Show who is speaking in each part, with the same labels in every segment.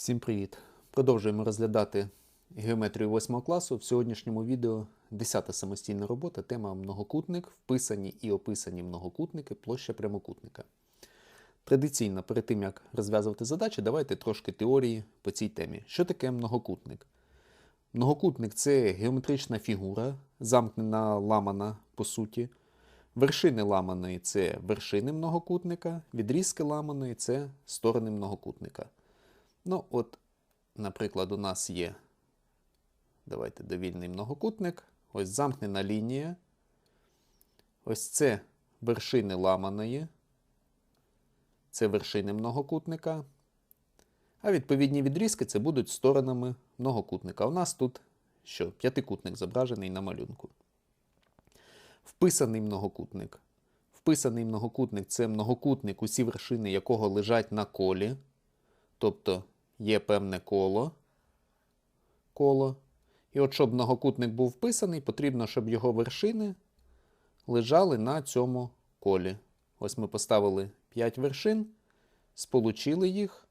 Speaker 1: Всім привіт! Продовжуємо розглядати геометрію 8 класу. В сьогоднішньому відео 10 самостійна робота, тема многокутник, вписані і описані многокутники, площа прямокутника. Традиційно, перед тим як розв'язувати задачі, давайте трошки теорії по цій темі. Що таке многокутник? Многокутник це геометрична фігура, замкнена ламана по суті. Вершини ламаної це вершини многокутника, відрізки ламаної це сторони многокутника. Ну, от, наприклад, у нас є, давайте довільний многокутник, ось замкнена лінія. Ось це вершини ламаної, це вершини многокутника. А відповідні відрізки це будуть сторонами многокутника. У нас тут що? П'ятикутник зображений на малюнку. Вписаний многокутник. Вписаний многокутник це многокутник, усі вершини якого лежать на колі. Тобто є певне коло. коло. І от щоб многокутник був вписаний, потрібно, щоб його вершини лежали на цьому колі. Ось ми поставили 5 вершин, сполучили їх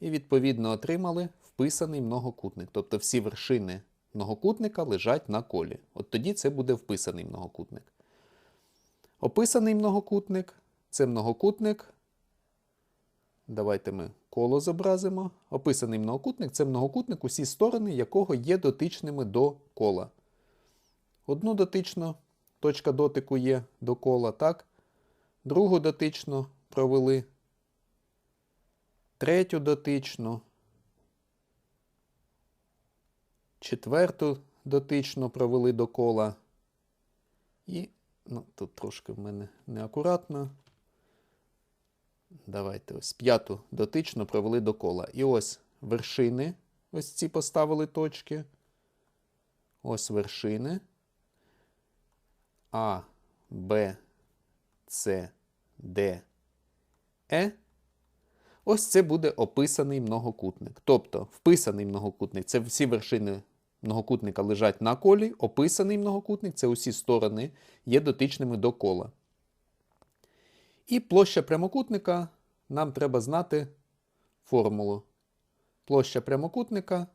Speaker 1: і відповідно отримали вписаний многокутник. Тобто всі вершини многокутника лежать на колі. От тоді це буде вписаний многокутник. Описаний многокутник це многокутник. Давайте ми коло зобразимо. Описаний многокутник це многокутник, усі сторони якого є дотичними до кола. Одну дотично точка дотику є до кола, так? Другу дотично провели. Третю дотичну. Четверту дотично провели до кола. І, ну, тут трошки в мене неакуратно. Давайте ось п'яту дотично провели до кола. І ось вершини. Ось ці поставили точки. Ось вершини. А, Б, С, Д, Е. Ось це буде описаний многокутник. Тобто, вписаний многокутник це всі вершини многокутника лежать на колі. Описаний многокутник це усі сторони є дотичними до кола. І площа прямокутника нам треба знати формулу. Площа прямокутника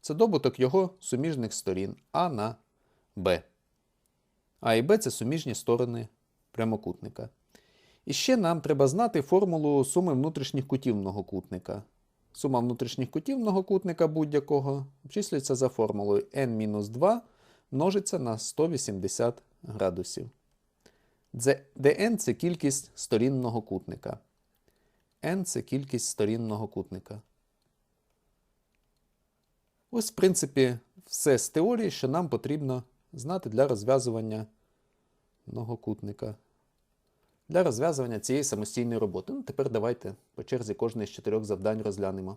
Speaker 1: це добуток його суміжних сторін А на Б. А і Б це суміжні сторони прямокутника. І ще нам треба знати формулу суми внутрішніх кутів многокутника. Сума внутрішніх кутів многокутника будь-якого обчислюється за формулою n-2 множиться на 180 градусів. Dn це кількість сторін многокутника. n це кількість сторін многокутника. Ось, в принципі, все з теорії, що нам потрібно знати для розв'язування многокутника. Для розв'язування цієї самостійної роботи. Ну, тепер давайте по черзі кожне з чотирьох завдань розглянемо.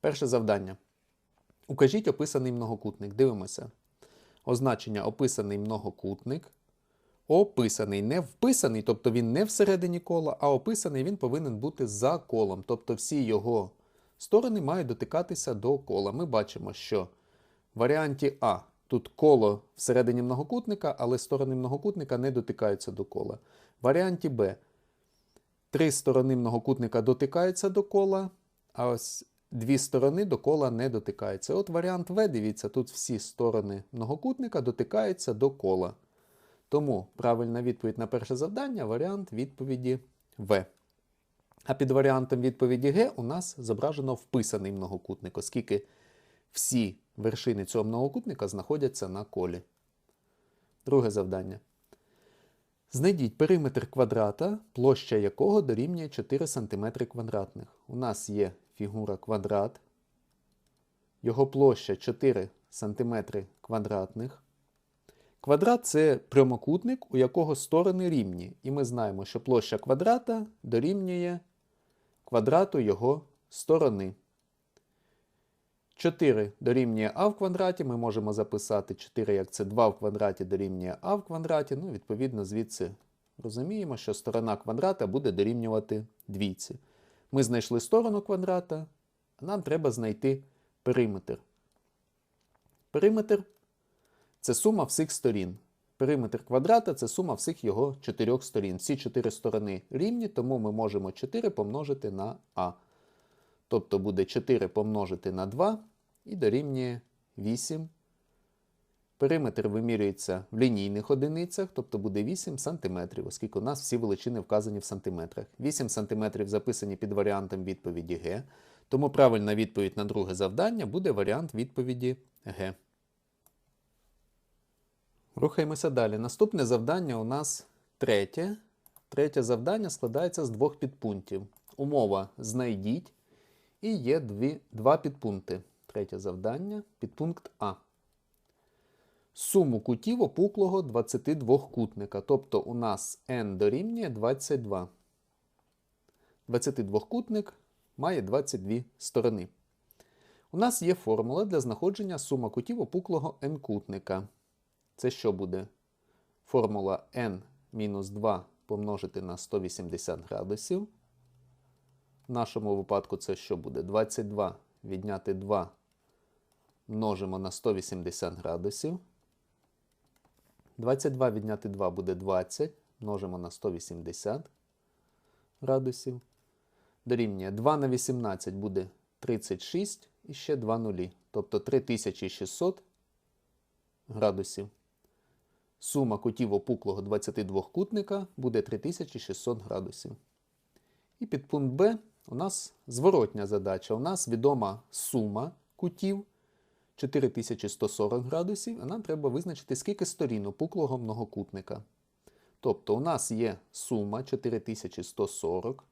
Speaker 1: Перше завдання. Укажіть описаний многокутник. Дивимося. Означення описаний многокутник. Описаний, не вписаний, тобто він не всередині кола, а описаний він повинен бути за колом. Тобто всі його сторони мають дотикатися до кола. Ми бачимо, що в варіанті А тут коло всередині многокутника, але сторони многокутника не дотикаються до кола. В варіанті Б три сторони многокутника дотикаються до кола, а ось дві сторони до кола не дотикаються. От варіант В, дивіться, тут всі сторони многокутника дотикаються до кола. Тому правильна відповідь на перше завдання варіант відповіді В. А під варіантом відповіді Г у нас зображено вписаний многокутник, оскільки всі вершини цього многокутника знаходяться на колі. Друге завдання. Знайдіть периметр квадрата, площа якого дорівнює 4 см квадратних. У нас є фігура квадрат. Його площа 4 см квадратних. Квадрат це прямокутник, у якого сторони рівні. І ми знаємо, що площа квадрата дорівнює квадрату його сторони. 4 дорівнює а в квадраті. Ми можемо записати 4, як це 2 в квадраті дорівнює а в квадраті. Ну, відповідно, звідси розуміємо, що сторона квадрата буде дорівнювати двійці. Ми знайшли сторону квадрата, а нам треба знайти периметр. Периметр це сума всіх сторін. Периметр квадрата це сума всіх його чотирьох сторін. Всі чотири сторони рівні, тому ми можемо 4 помножити на А. Тобто буде 4 помножити на 2 і дорівнює 8. Периметр вимірюється в лінійних одиницях, тобто буде 8 см, оскільки у нас всі величини вказані в сантиметрах. 8 см записані під варіантом відповіді Г. Тому правильна відповідь на друге завдання буде варіант відповіді Г. Рухаємося далі. Наступне завдання у нас третє. Третє завдання складається з двох підпунктів. Умова знайдіть і є дві, два підпункти. Третє завдання підпункт А. Суму кутів опуклого 22 кутника. Тобто у нас n дорівнює 22. 22 кутник має 22 сторони. У нас є формула для знаходження сума кутів опуклого n-кутника. Це що буде? Формула n-2 помножити на 180 градусів. В нашому випадку це що буде? 22 відняти 2 множимо на 180 градусів. 22 відняти 2 буде 20, множимо на 180 градусів. Дорівнює 2 на 18 буде 36 і ще 2 нулі. Тобто 3600 градусів. Сума кутів опуклого 22 кутника буде 3600 градусів. І під пункт Б у нас зворотня задача. У нас відома сума кутів 4140 градусів, а нам треба визначити, скільки сторін опуклого многокутника. Тобто у нас є сума 4140,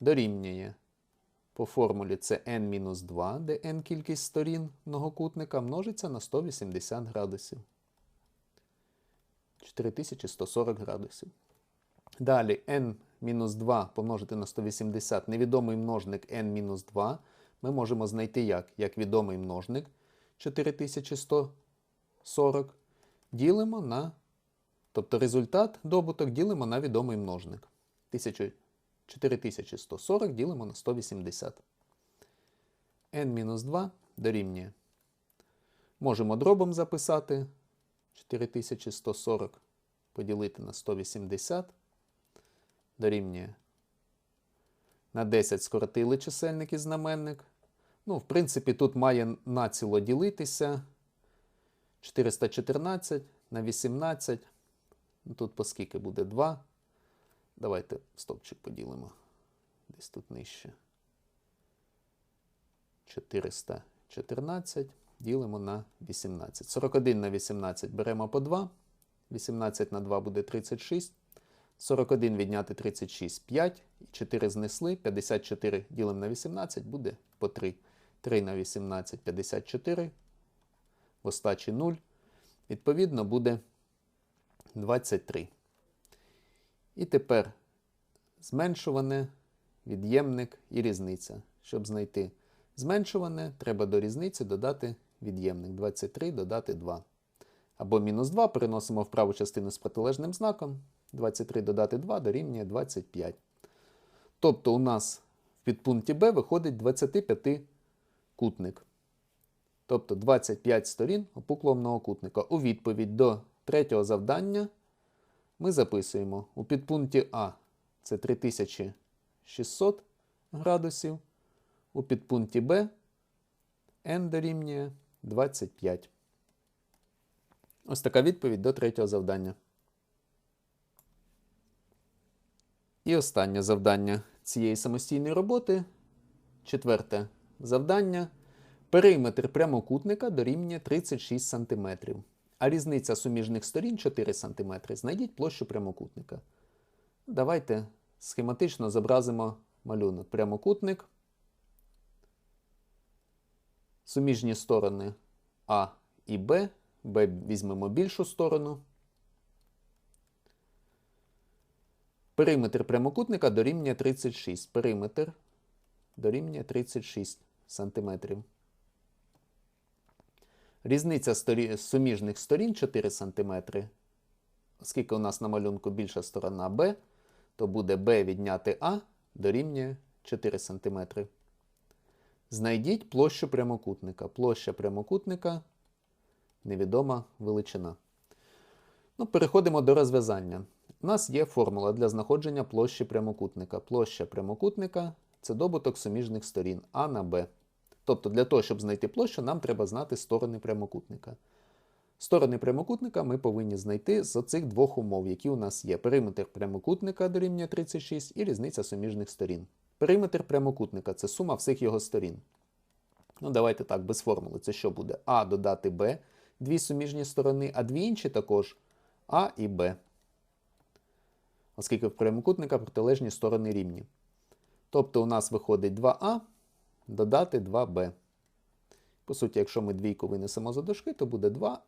Speaker 1: дорівнює по формулі це n-2, де n кількість сторін многокутника множиться на 180 градусів. 4140 градусів. Далі n-2 помножити на 180, невідомий множник n-2 ми можемо знайти як? Як відомий множник 4140 ділимо на, тобто результат добуток ділимо на відомий множник. 4140 ділимо на 180. n-2 дорівнює. Можемо дробом записати 4140 поділити на 180 дорівнює. На 10 скоротили чисельник і знаменник. Ну, в принципі, тут має націло ділитися. 414 на 18. Ну, Тут по скільки буде 2. Давайте стопчик поділимо. Десь тут нижче. 414 ділимо на 18. 41 на 18 беремо по 2. 18 на 2 буде 36. 41 відняти 36 5. 4 знесли. 54 ділимо на 18 буде по 3. 3 на 18 54. В остачі 0. Відповідно, буде 23. І тепер зменшуване, від'ємник і різниця. Щоб знайти зменшуване, треба до різниці додати від'ємник. 23 додати 2. Або мінус 2 переносимо в праву частину з протилежним знаком. 23 додати 2 дорівнює 25. Тобто у нас в підпункті Б виходить 25 кутник. Тобто 25 сторін опуклого многокутника. У відповідь до третього завдання ми записуємо у підпункті А це 3600 градусів. У підпункті Б n дорівнює 25. Ось така відповідь до третього завдання. І останнє завдання цієї самостійної роботи. Четверте завдання. Периметр прямокутника дорівнює 36 см, а різниця суміжних сторін 4 см. Знайдіть площу прямокутника. Давайте схематично зобразимо малюнок. Прямокутник. Суміжні сторони А і Б. Б візьмемо більшу сторону. Периметр прямокутника дорівнює 36. Периметр дорівнює 36 см. Різниця сторі... суміжних сторін 4 см. Оскільки у нас на малюнку більша сторона Б, то буде Б відняти А дорівнює 4 см. Знайдіть площу прямокутника. Площа прямокутника невідома величина. Ну, Переходимо до розв'язання. У нас є формула для знаходження площі прямокутника. Площа прямокутника це добуток суміжних сторін А на Б. Тобто для того, щоб знайти площу, нам треба знати сторони прямокутника. Сторони прямокутника ми повинні знайти з оцих двох умов, які у нас є. Периметр прямокутника дорівнює 36 і різниця суміжних сторін. Периметр прямокутника це сума всіх його сторін. Ну, давайте так, без формули. Це що буде? А додати Б, дві суміжні сторони, а дві інші також А і Б. Оскільки в прямокутника протилежні сторони рівні. Тобто у нас виходить 2А додати 2Б. По суті, якщо ми двійку винесемо за дужки, то буде 2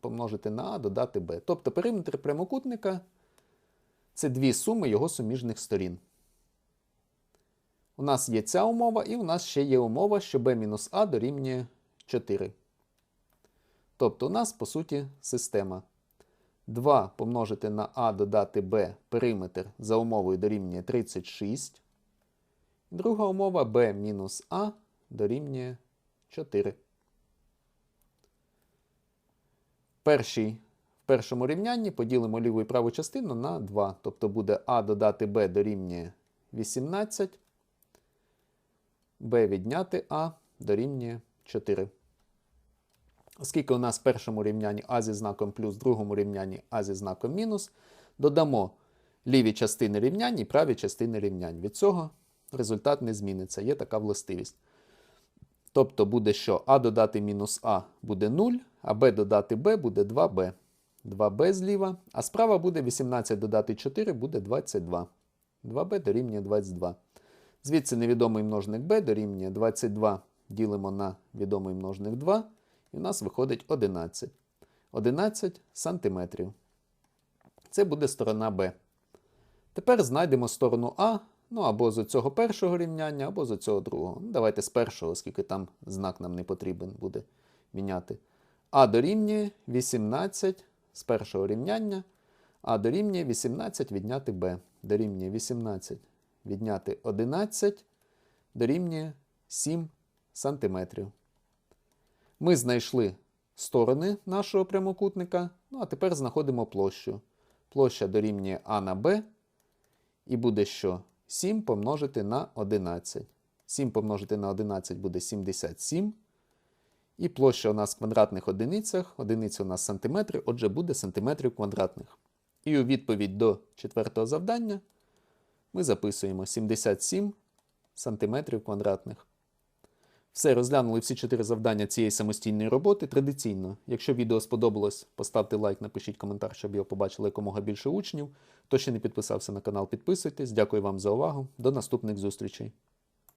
Speaker 1: помножити на А додати Б. Тобто периметр прямокутника це дві суми його суміжних сторін. У нас є ця умова, і у нас ще є умова, що b-а дорівнює 4. Тобто у нас, по суті, система 2 помножити на а додати b периметр за умовою дорівнює 36. Друга умова b мінус а дорівнює 4. Перший, в першому рівнянні поділимо ліву і праву частину на 2. Тобто буде а додати b дорівнює 18 b відняти а дорівнює 4. Оскільки у нас в першому рівнянні а зі знаком плюс, в другому рівнянні а зі знаком мінус, додамо ліві частини рівнянь і праві частини рівнянь. Від цього результат не зміниться. Є така властивість. Тобто буде що а додати мінус а буде 0, а b додати b буде 2b. 2b зліва, а справа буде 18 додати 4 буде 22. 2b дорівнює 22. Звідси невідомий множник b дорівнює 22 ділимо на відомий множник 2, і у нас виходить 11. 11 сантиметрів. Це буде сторона b. Тепер знайдемо сторону А, ну або з цього першого рівняння, або з цього другого. Ну, Давайте з першого, оскільки там знак нам не потрібен буде міняти. А дорівнює 18 з першого рівняння, а дорівнює 18 відняти b. Дорівнює 18 відняти 11 дорівнює 7 сантиметрів. Ми знайшли сторони нашого прямокутника. Ну, а тепер знаходимо площу. Площа дорівнює А на Б. І буде що? 7 помножити на 11. 7 помножити на 11 буде 77. І площа у нас в квадратних одиницях. Одиниця у нас сантиметри, отже, буде сантиметрів квадратних. І у відповідь до четвертого завдання ми записуємо 77 сантиметрів квадратних. Все, розглянули всі чотири завдання цієї самостійної роботи. Традиційно, якщо відео сподобалось, поставте лайк, напишіть коментар, щоб його побачили якомога більше учнів. Хто ще не підписався на канал, підписуйтесь. Дякую вам за увагу. До наступних зустрічей.